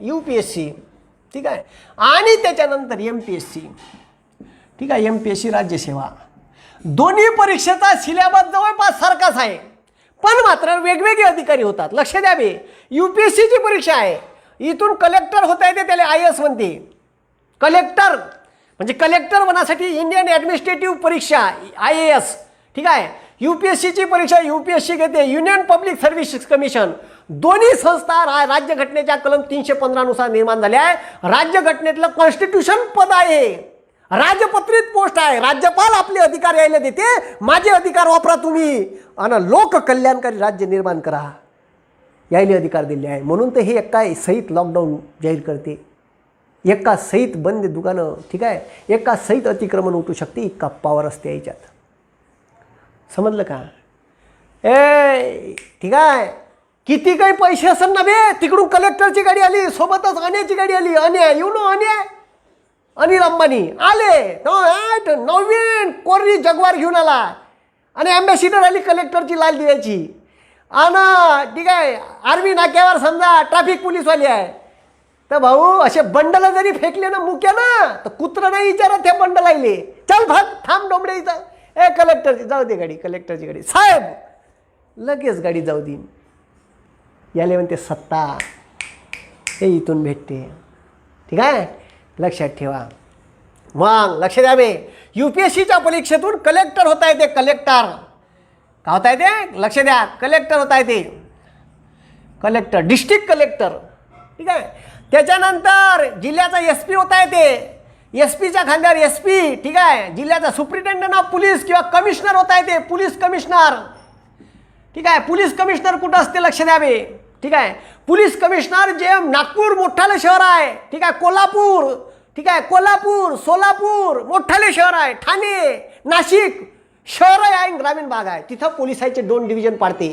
You P S C. ठीक आहे? आणि त्याच्यानंतर एम पी एस सी. ठीक आहे? एम पी एस सी राज्यसेवा दोन्ही परीक्षेचा सिलेबस जवळपास सारखाच आहे. पण मात्र वेगवेगळे अधिकारी होतात. लक्ष द्यावे यू पी एस सीची परीक्षा आहे. इथून कलेक्टर होता येते त्याला आय एस म्हणते. कलेक्टर. म्हणजे कलेक्टर होण्यासाठी इंडियन ॲडमिनिस्ट्रेटिव्ह परीक्षा आय ए एस. ठीक आहे? यू पी एस सीची परीक्षा यू पी एस सी घेते. Union public service commission. दोन्ही संस्था रा राज्यघटनेच्या कलम तीनशे पंधरानुसार निर्माण झाल्या आहे. राज्यघटनेतलं कॉन्स्टिट्यूशन पद आहे. राजपत्रित पोस्ट आहे. राज्यपाल आपले अधिकार यायला देते. माझे अधिकार वापरा तुम्ही. आणि लोक कल्याणकारी राज्य निर्माण करा. यायले अधिकार दिले आहे. म्हणून तर हे एका सहित लॉकडाऊन जाहीर करते. एका सहित बंद दुकानं ठीक आहे? एका सहित अतिक्रमण उठू शकते. इतका पावर असते याच्यात. समजलं का? ए ठीक आहे? किती काही पैसे असेल ना बे तिकडून कलेक्टरची गाडी आली सोबतच अण्याची गाडी आली. अन्या यू नो अने? अनिल अंबानी. आले. नवीन कोरी जगवार घेऊन आला. आणि अँबॅसिडर आली कलेक्टरची लाल दिव्याची. आणि ठीक आहे आर्मी नाक्यावर समजा ट्रॅफिक पोलीसवाली आहे. तर भाऊ असे बंडलं जरी फेकले ना मुक्या ना तर कुत्र नाही विचारत ते बंडल आले चल भाग थांब डोंबडे इथं. ए कलेक्टरची जाऊ दे गाडी कलेक्टरची गाडी. साहेब लगेच गाडी जाऊ देईन. याले म्हणते सत्ता हे इथून भेटते. ठीक आहे? लक्षात ठेवा. मग लक्ष द्यावे यू पी एस सीच्या परीक्षेतून कलेक्टर होता येते कलेक्टर का होता येते लक्ष द्या कलेक्टर होता येते कलेक्टर डिस्ट्रिक्ट कलेक्टर ठीक आहे? त्याच्यानंतर जिल्ह्याचा एस पी होता येते एस पीच्या खांद्यावर एस पी ठीक आहे? जिल्ह्याचा सुप्रिटेंडंट ऑफ पोलीस किंवा कमिशनर होता येते पोलीस कमिशनर ठीक आहे? पोलीस कमिशनर कुठं असते लक्ष द्यावे ठीक आहे? पोलीस कमिशनर जे नागपूर मोठाले शहर आहे. ठीक आहे? कोल्हापूर. ठीक आहे? कोल्हापूर सोलापूर मोठाले शहर आहे. ठाणे नाशिक शहर आहे आणि ग्रामीण भाग आहे. तिथं पोलिसाचे दोन डिव्हिजन पाडते.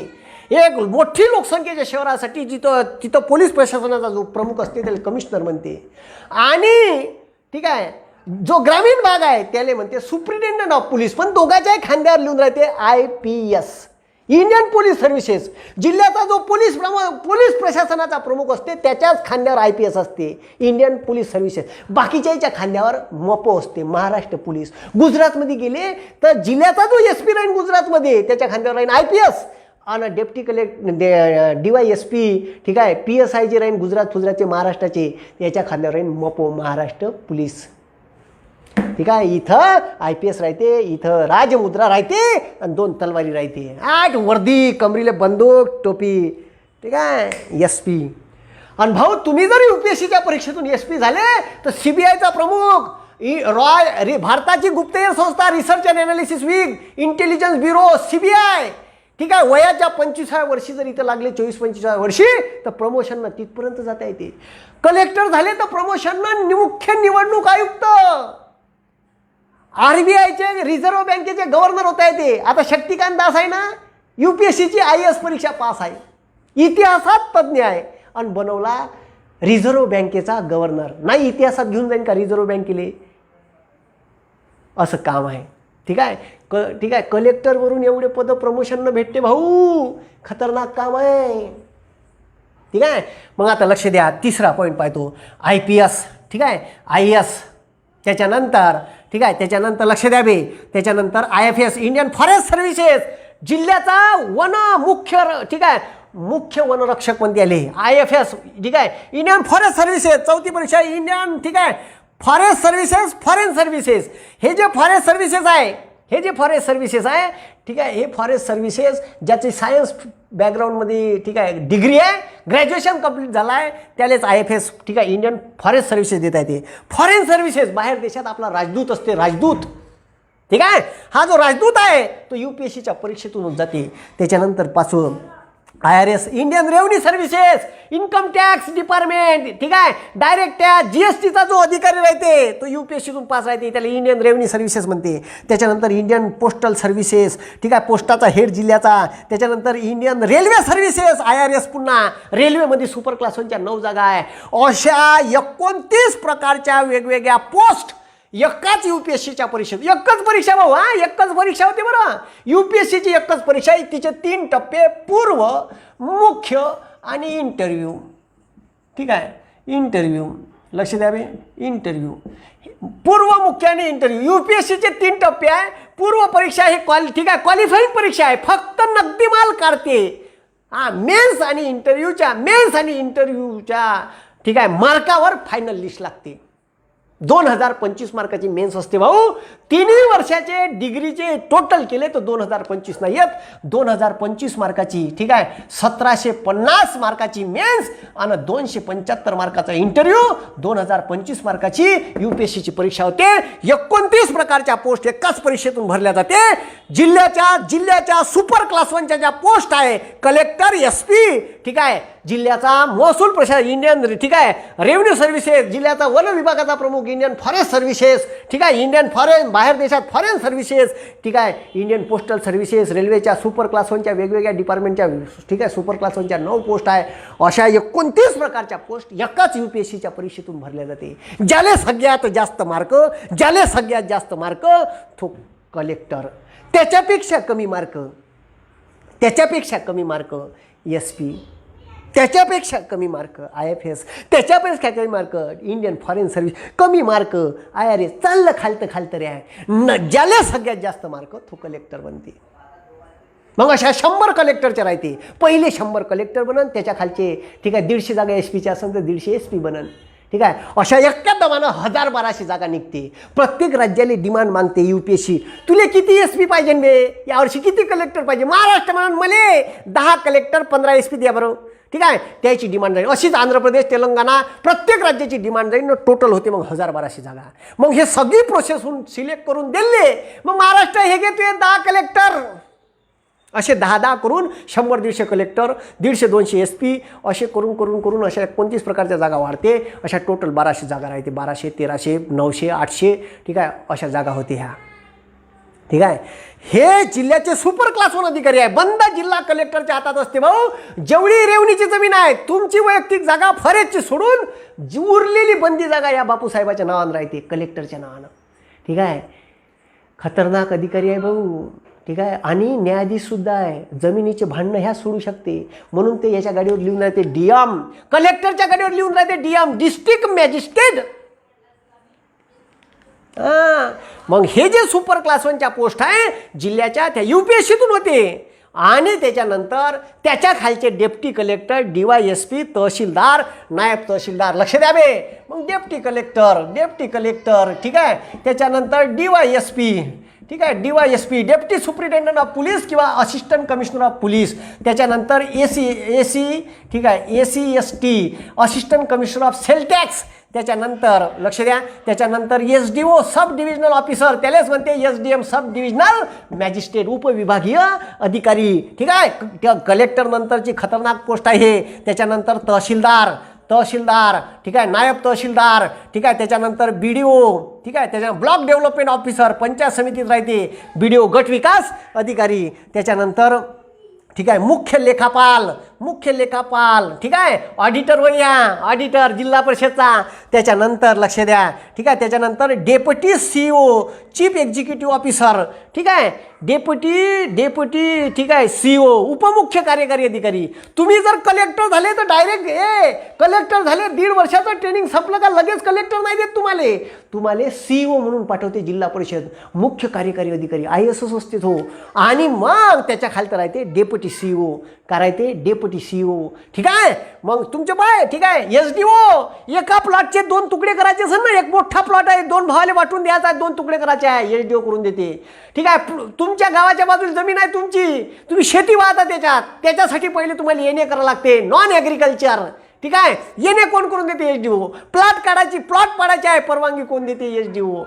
एक मोठी लोकसंख्येच्या शहरासाठी जिथं तिथं पोलीस प्रशासनाचा जो प्रमुख असते त्याला कमिशनर म्हणते. आणि ठीक आहे? जो ग्रामीण भाग आहे त्याला म्हणते सुप्रिटेंडंट ऑफ पोलीस. पण दोघाच्याही खांद्यावर लिहून राहते I P S. Indian police services जिल्ह्याचा जो पोलीस प्रमुख पोलीस प्रशासनाचा प्रमुख असते त्याच्याच खांद्यावर आय पी एस असते इंडियन पोलीस सर्व्हिसेस. बाकीच्याच्या खांद्यावर मपो असते महाराष्ट्र पोलीस. गुजरातमध्ये गेले तर जिल्ह्याचा जो एस पी राहील गुजरातमध्ये त्याच्या खांद्यावर राहील आय पी एस. आणि deputy collector D Y S P ठीक आहे पी एस आय जे राहील गुजरात फुजरातचे महाराष्ट्राचे याच्या खांद्यावर राहील मपो महाराष्ट्र पोलीस. ठीक आहे इथं आय पी एस राहते इथं राजमुद्रा राहते आणि दोन तलवारी राहते. आठ वर्दी कमरीले बंदूक टोपी ठीक आहे एस पी आणि भाऊ तुम्ही जर यू पी एस सीच्या परीक्षेतून एस पी झाले तर सी बी आयचा प्रमुख रॉय रि भारताची गुप्तहेर संस्था research and analysis wing intelligence bureau C B I ठीक आहे वयाच्या पंचवीसाव्या वर्षी जर इथं लागले चोवीस पंचवीसाव्या वर्षी तर प्रमोशननं तिथपर्यंत जाता येते. कलेक्टर झाले तर प्रमोशननं मुख्य निवडणूक आयुक्त. आर बी रिझर्व्ह बँकेचे गव्हर्नर होत आहे ते. आता शक्तिकांत दास आहे ना यू पी एस सीची आय एस परीक्षा पास आहे. इतिहासात तज्ज्ञ आहे. आणि बनवला रिझर्व्ह बँकेचा गव्हर्नर. नाही इतिहासात घेऊन जाईन का रिझर्व्ह बँकेले असं काम आहे. ठीक आहे? क ठीक आहे? कलेक्टरवरून एवढे पद प्रमोशननं भेटते भाऊ. खतरनाक काम आहे. ठीक आहे? मग आता लक्ष द्या. तिसरा पॉईंट पाहतो. I P S. ठीक आहे? I S. त्याच्यानंतर ठीक आहे त्याच्यानंतर लक्ष द्यावे त्याच्यानंतर I F S Indian forest services जिल्ह्याचा वन मुख्य र- ठीक आहे मुख्य वनरक्षक म्हणते आले? आय एफ एस ठीक आहे इंडियन फॉरेस्ट सर्व्हिसेस चौथी परीक्षा इंडियन ठीक आहे फॉरेस्ट सर्व्हिसेस फॉरेन सर्व्हिसेस हे जे फॉरेस्ट सर्व्हिसेस आहे हे जे फॉरेस्ट सर्व्हिसेस आहे ठीक आहे हे फॉरेस्ट सर्व्हिसेस ज्याची सायन्स बॅकग्राऊंडमध्ये ठीक आहे डिग्री आहे ग्रॅज्युएशन कंप्लीट झालं आहे त्यालाच आय एफ एस ठीक आहे इंडियन फॉरेस्ट सर्व्हिसेस देता येते फॉरेन सर्व्हिसेस बाहेर देशात आपला राजदूत असते राजदूत. ठीक आहे? हा जो राजदूत आहे तो यू पी एस सीच्या परीक्षेतून जाते. त्याच्यानंतरपासून I R S Indian revenue services income tax department ठीक आहे? डायरेक्ट टॅक्स जी एस टीचा जो अधिकारी राहते तो यू पी एस सीतून पास राहते त्याला इंडियन रेव्हन्यू सर्व्हिसेस म्हणते. त्याच्यानंतर इंडियन पोस्टल सर्व्हिसेस ठीक आहे? पोस्टाचा हेड जिल्ह्याचा त्याच्यानंतर Indian railway services I R S पुन्हा. रेल्वेमध्ये सुपर क्लास वनच्या नऊ जागा आहे. अशा एकोणतीस प्रकारच्या वेगवेगळ्या पोस्ट एकाच यू पी एस सीच्या परीक्षेत एकच परीक्षा भाऊ हा एकच परीक्षा होती बरं. यू पी एस सीची एकच परीक्षा आहे तिचे तीन टप्पे पूर्व मुख्य आणि इंटरव्ह्यू ठीक आहे? इंटरव्ह्यू लक्ष द्यावे इंटरव्ह्यू पूर्व मुख्य आणि इंटरव्ह्यू यू पी एस सीचे तीन टप्पे आहे पूर्व परीक्षा ही क्वाल ठीक आहे क्वालिफाईंग परीक्षा आहे फक्त नगदी माल काढते. हा मेन्स आणि इंटरव्ह्यूच्या मेन्स आणि इंटरव्ह्यूच्या ठीक आहे मार्कावर फायनल लिस्ट लागते. दोन हजार पंचवीस मार्काची मेन्स असते भाऊ. तिन्ही वर्षाचे डिग्रीचे टोटल केले तर दोन हजार पंचवीस नाही येत. दोन हजार पंचवीस मार्काची ठीक आहे. सतराशे पन्नास मार्काची मेन्स आणि दोनशे पंच्याहत्तर मार्काचा इंटरव्ह्यू दोन हजार पंचवीस मार्काची यू पी एस सीची परीक्षा होते. एकोणतीस प्रकारच्या पोस्ट एकाच परीक्षेतून भरल्या जाते. जिल्ह्याच्या जिल्ह्याच्या सुपर क्लास वनच्या ज्या पोस्ट आहे कलेक्टर एस पी ठीक आहे? जिल्ह्याचा महसूल प्रशासन इंडियन ठीक आहे? रेव्हेन्यू सर्व्हिसेस जिल्ह्याचा वन विभागाचा प्रमुख इंडियन फॉरेस्ट सर्व्हिसेस ठीक आहे? इंडियन फॉरेन बाहेर देशात फॉरेन सर्व्हिसेस ठीक आहे? इंडियन पोस्टल सर्व्हिसेस रेल्वेच्या सुपर क्लास वनच्या वेगवेगळ्या डिपार्टमेंटच्या ठीक आहे? सुपर क्लास वनच्या नऊ पोस्ट आहे. अशा एकोणतीस प्रकारच्या पोस्ट एकाच यू पी एस सीच्या परीक्षेतून भरल्या जाते. ज्याले सगळ्यात जास्त मार्क ज्याले सगळ्यात जास्त मार्क तो कलेक्टर त्याच्यापेक्षा कमी मार्क. त्याच्यापेक्षा कमी मार्क एस पी त्याच्यापेक्षा कमी मार्क आय एफ एस त्याच्यापेक्षा कमी मार्क इंडियन फॉरेन सर्व्हिस कमी मार्क आय आर एस चाललं खालतं खालतं रे. आहे न ज्याला सगळ्यात जास्त मार्क तो कलेक्टर बनते. मग अशा शंभर कलेक्टरच्या राहते. पहिले शंभर कलेक्टर बनन त्याच्या खालचे ठीक आहे दीडशे जागा एस पीच्या असेल तर दीडशे एस पी बनन. ठीक आहे? अशा एकट्या दमानं हजार बाराशे जागा निघते. प्रत्येक राज्याला डिमांड मागते यू पी एस सी तुले किती एस पी पाहिजे बे? यावर्षी किती कलेक्टर पाहिजे? महाराष्ट्र म्हणून मले दहा कलेक्टर पंधरा एस पी द्या बरं. ठीक आहे? त्याची डिमांड जाईल. अशीच आंध्र प्रदेश तेलंगणा प्रत्येक राज्याची डिमांड जाईल. टोटल होते मग हजार बाराशे जागा. मग हे सगळी प्रोसेस होऊन सिलेक्ट करून दिले मग महाराष्ट्र हे घेतोय दहा कलेक्टर असे दहा दहा करून शंभर दीडशे कलेक्टर दीडशे दोनशे एस पी असे करून करून करून अशा एकोणतीस प्रकारच्या जागा वाढते. अशा टोटल बाराशे जागा राहते. बाराशे तेराशे नऊशे आठशे ठीक आहे अशा जागा होते ह्या. ठीक आहे? हे जिल्ह्याचे सुपर क्लास वन अधिकारी आहे. बंद जिल्हा कलेक्टरच्या हातात असते भाऊ. जेवढी रेवणीची जमीन आहे तुमची वैयक्तिक जागा फरेजची सोडून उरलेली बंदी जागा या बापूसाहेबाच्या नावानं राहते कलेक्टरच्या नावानं. ठीक आहे? खतरनाक अधिकारी आहे भाऊ. ठीक आहे? आणि न्यायाधीशसुद्धा आहे. जमिनीचे भांडणं ह्या सोडू शकते. म्हणून ते याच्या गाडीवर लिहून राहते डीएम कलेक्टरच्या गाडीवर लिहून राहते डीएम डिस्ट्रिक्ट मॅजिस्ट्रेट. हां. मग हे जे सुपर क्लास वनच्या पोस्ट आहे जिल्ह्याच्या त्या यू पी एस सीतून होते. आणि त्याच्यानंतर त्याच्या खालचे deputy collector D Y S P तहसीलदार नायब तहसीलदार लक्ष द्यावे मग डेप्टी कलेक्टर डेप्टी कलेक्टर ठीक आहे? त्याच्यानंतर डी वाय एस पी. ठीक आहे? D Y S P deputy superintendent of police किंवा असिस्टंट कमिशनर ऑफ पोलीस त्याच्यानंतर ए सी ए सी ठीक आहे? A C S T assistant commissioner of sale tax त्याच्यानंतर लक्ष द्या. त्याच्यानंतर S D O sub divisional officer त्यालाच म्हणते S D M sub divisional magistrate उपविभागीय अधिकारी. ठीक आहे? कलेक्टर नंतरची खतरनाक पोस्ट आहे. त्याच्यानंतर तहसीलदार. तहसीलदार ठीक आहे? नायब तहसीलदार ठीक आहे? त्याच्यानंतर बी डी ओ ठीक आहे? त्याच्या ब्लॉक डेव्हलपमेंट ऑफिसर पंचायत समितीत राहते बी डी ओ गट विकास अधिकारी. त्याच्यानंतर ठीक आहे? मुख्य लेखापाल मुख्य लेखापाल ठीक आहे? ऑडिटर वैया या. ऑडिटर जिल्हा परिषदचा. त्याच्यानंतर लक्ष द्या. ठीक आहे? त्याच्यानंतर deputy C O chief executive officer ठीक आहे? डेप्युटी डेप्युटी ठीक आहे? सी ओ उपमुख्य कार्यकारी अधिकारी. तुम्ही जर कलेक्टर झाले तर डायरेक्ट ए कलेक्टर झाले दीड वर्षाचं ट्रेनिंग संपलं का लगेच कलेक्टर नाही देत तुम्हाला? तुम्हाला सी ओ म्हणून पाठवते जिल्हा परिषद. मुख्य कार्यकारी अधिकारी आय एस एस असते हो. आणि मग त्याच्या खालतं राहते डेप्युटी सी ओ काय राहते डेप्युटी सी ओ ठीक आहे? मग तुमचे बाय ठीक आहे? एस डी ओ एका प्लॉटचे दोन तुकडे करायचे असेल ना एक मोठा प्लॉट आहे दोन भावाले वाटून द्यायचा आहे दोन तुकडे करायचे आहे एस डी ओ करून देते. ठीक आहे? तुमच्या गावाच्या बाजूला जमीन आहे तुमची. तुम्ही शेती वाहता त्याच्यात. त्याच्यासाठी पहिले तुम्हाला येणे करावं लागते. नॉन ॲग्रिकल्चर ठीक आहे? येणे कोण करून देते एच डी ओ प्लॉट काढायची प्लॉट पाडायची आहे परवानगी कोण देते एच डी ओ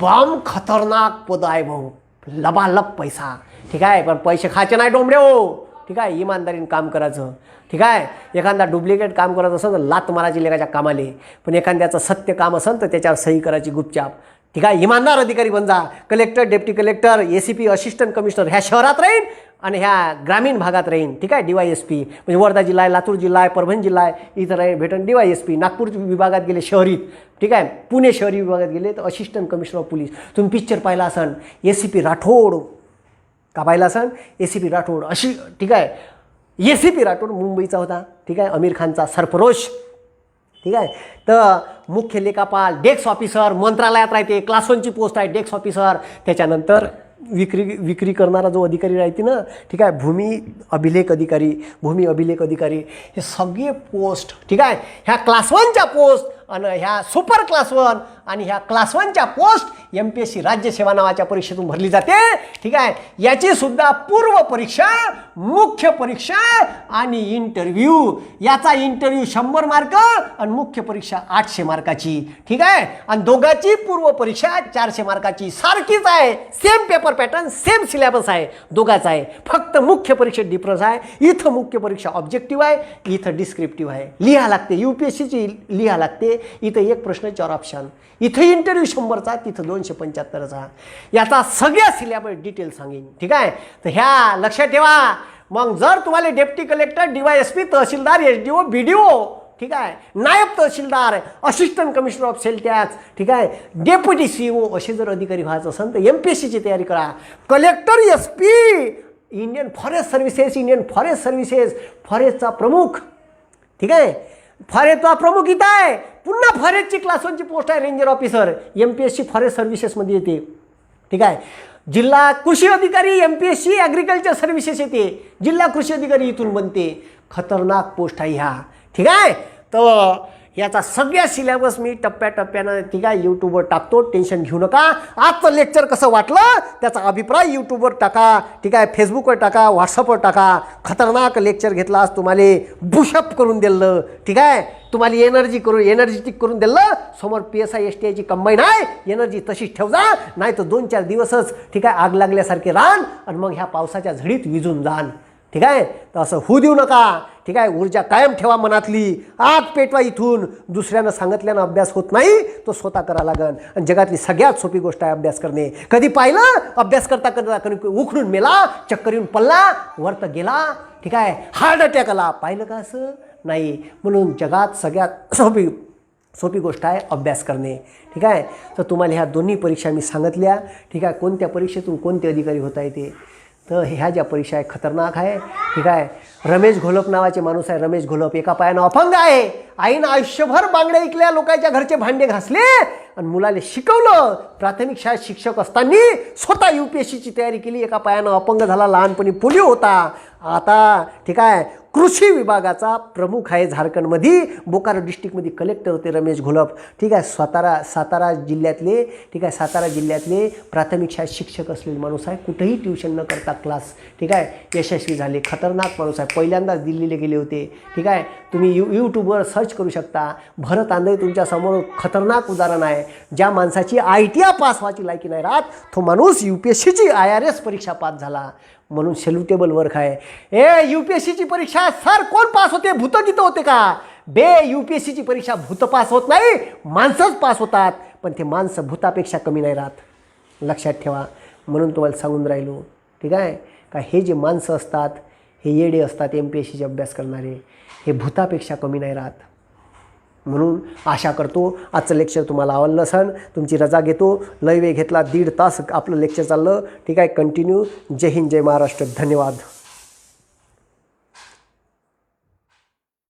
बॉम्ब खतरनाक पद आहे भाऊ. लबालब पैसा. ठीक आहे? पण पैसे खायचे नाही डोंबडे हो. ठीक आहे इमानदारीनं काम करायचं. ठीक आहे एखादा डुप्लिकेट काम करत असेल तर लात मारायची लेखाच्या कामाले. पण एखाद्याचं सत्य काम असेल तर त्याच्यावर सही करायची गुपचाप. ठीक आहे इमानदार अधिकारी बन जा. Collector deputy collector A C P assistant commissioner ह्या शहरात राहीन आणि ह्या ग्रामीण भागात राहीन. ठीक आहे डी वाय एस पी म्हणजे वर्धा जिल्हा आहे लातूर जिल्हा आहे परभणी जिल्हा आहे इथं राहील भेटन D Y S P Nagpur विभागात गेले शहरीत. ठीक आहे पुणे शहरी विभागात गेले तर असिस्टंट कमिशनर ऑफ पोलीस तुम्ही पिक्चर पाहिला असन ए सी पी राठोड. का पाहिला असन. ए सी पी राठोड अशी ठीक आहे. ए सी पी राठोड मुंबईचा होता ठीक आहे. आमिर खानचा सरफरोश ठीक आहे. तर मुख्य लेखापाल डेस्क ऑफिसर मंत्रालयात राहते क्लास वनची पोस्ट आहे डेस्क ऑफिसर. त्याच्यानंतर विक्री विक्री करणारा जो अधिकारी राहते ना ठीक आहे. भूमी अभिलेख अधिकारी भूमी अभिलेख अधिकारी हे सगळे पोस्ट ठीक आहे. ह्या क्लास वनच्या पोस्ट आणि ह्या सुपर क्लास वन आणि ह्या क्लास वनच्या post M P S C राज्यसेवा नावाच्या परीक्षेतून भरली जाते. ठीक आहे? याची सुद्धा पूर्व परीक्षा मुख्य परीक्षा आणि इंटरव्ह्यू याचा इंटरव्ह्यू शंभर मार्क आणि मुख्य परीक्षा आठशे मार्काची ठीक आहे? आणि दोघांची पूर्व परीक्षा चारशे मार्काची सारखीच आहे. Same paper pattern same syllabus आहे. दोघाचा आहे. फक्त मुख्य परीक्षेत डिफरन्स आहे. इथं मुख्य परीक्षा ऑब्जेक्टिव्ह आहे. इथं डिस्क्रिप्टिव्ह आहे. लिहा लागते. यू पी एस सीची लिहा लागते. इथं एक प्रश्न चार ऑप्शन इथं इंटरव्ह्यू शंभरचा तिथं दोनशे पंच्याहत्तरचा. याचा सगळ्या सिलेबस डिटेल सांगेन. ठीक आहे? तर ह्या लक्षात ठेवा. मग जर तुम्हाला deputy collector D Y S P तहसीलदार S D O B D O ठीक आहे? नायब तहसीलदार assistant commissioner of sale tax ठीक आहे? डेप्युटी सी ओ असे जर अधिकारी व्हायचं असेल तर एम पी एस सीची तयारी करा. Collector S P Indian forest services Indian forest services फॉरेस्टचा प्रमुख. ठीक आहे? फॉरेस्टचा प्रमुख इथं आहे. पुन्हा फॉरेस्टची क्लास वनची पोस्ट आहे ranger officer M P S C forest सर्व्हिसेसमध्ये येते. ठीक आहे? जिल्हा कृषी अधिकारी M P S C agriculture services येते. जिल्हा कृषी अधिकारी इथून बनते. खतरनाक पोस्ट आहे ह्या. ठीक आहे? तर याचा सगळ्या सिलेबस मी टप्प्याटप्प्यानं ठीक यूट्यूबवर टाकतो. टेन्शन घेऊ नका. आजचं लेक्चर कसं वाटलं? त्याचा अभिप्राय यूट्यूबवर टाका. ठीक आहे फेसबुकवर टाका व्हॉट्सअपवर टाका. खतरनाक लेक्चर घेतला आज तुम्हाला. बुशअप करून दिलं. ठीक आहे? तुम्हाला एनर्जी करून एनर्जेटिक करून दिलं. समोर P S I S T आयची कंबाईन आहे. एनर्जी तशीच ठेव जा. नाही तर दोन चार दिवसच ठीक आहे आग लागल्यासारखे रान. आणि मग ह्या पावसाच्या झडीत विजून जाण ठीक आहे? तर असं होऊ देऊ नका. ठीक आहे? ऊर्जा कायम ठेवा मनातली. आग पेटवा इथून. दुसऱ्यानं सांगितल्यानं अभ्यास होत नाही तो स्वतः करा लागन. आणि जगातली सगळ्यात सोपी गोष्ट आहे अभ्यास करणे. कधी पाहिलं? अभ्यास करता करता कधी उखडून मेला चक्कर येऊन पल्ला वर्त गेला. ठीक आहे? हार्ट अटॅक आला. पाहिलं का असं? नाही. म्हणून जगात सगळ्यात सोपी सोपी गोष्ट आहे अभ्यास करणे. ठीक आहे? तर तुम्हाला ह्या दोन्ही परीक्षा मी सांगितल्या. ठीक आहे? कोणत्या परीक्षेतून कोणते अधिकारी होता येते? तर ह्या ज्या परीक्षा आहे खतरनाक आहे. ठीक आहे? रमेश घोलप नावाचे माणूस आहे. रमेश घोलप एका पायानं अपंग आहे. आईनं आयुष्यभर बांगड्या ऐकल्या लोकांच्या घरचे भांडे घासले. आणि मुलाला शिकवलं. प्राथमिक शाळेत शिक्षक असताना स्वतः यू पी एस सीची तयारी केली. एका पायानं अपंग झाला लहानपणी पोलिओ होता. आता ठीक आहे कृषी विभागाचा प्रमुख आहे झारखंडमध्ये. बोकारो डिस्ट्रिक्टमध्ये कलेक्टर होते रमेश घोलप. ठीक आहे सातारा सातारा जिल्ह्यातले ठीक आहे सातारा जिल्ह्यातले प्राथमिक शाळेत शिक्षक असलेले माणूस आहे. कुठेही ट्युशन न करता क्लास ठीक आहे यशस्वी झाले. खतरनाक माणूस आहे. पहिल्यांदाच दिल्लीला गेले होते. ठीक आहे तुम्ही यू यूट्यूबवर सर्च करू शकता. भरत आंधळे तुमच्यासमोर खतरनाक उदाहरण आहे. ज्या माणसाची आय टी आय पास व्हायची लायकी नाही राहत तो माणूस यू पी एस सीची आय आर एस परीक्षा पास झाला. म्हणून सेल्युटेबल वर्क आहे. ए यू पी एस सीची परीक्षा सर कोण पास होते? भूत गीतं होते का? बे यू पी एस सीची परीक्षा भूत पास होत नाही माणसंच पास होतात. पण ते माणसं भूतापेक्षा कमी नाही राहत. लक्षात ठेवा. म्हणून तुम्हाला सांगून राहिलो. ठीक आहे? का हे जे माणसं असतात हे येडे असतात एम पी एस सीचे अभ्यास करणारे हे भूतापेक्षा कमी नाही राहत. म्हणून आशा करतो आजचं लेक्चर तुम्हाला आवडलं असन तुमची रजा घेतो. लय वेळ घेतला दीड तास आपलं लेक्चर चाललं. ठीक आहे कंटिन्यू जय हिंद जय महाराष्ट्र. धन्यवाद.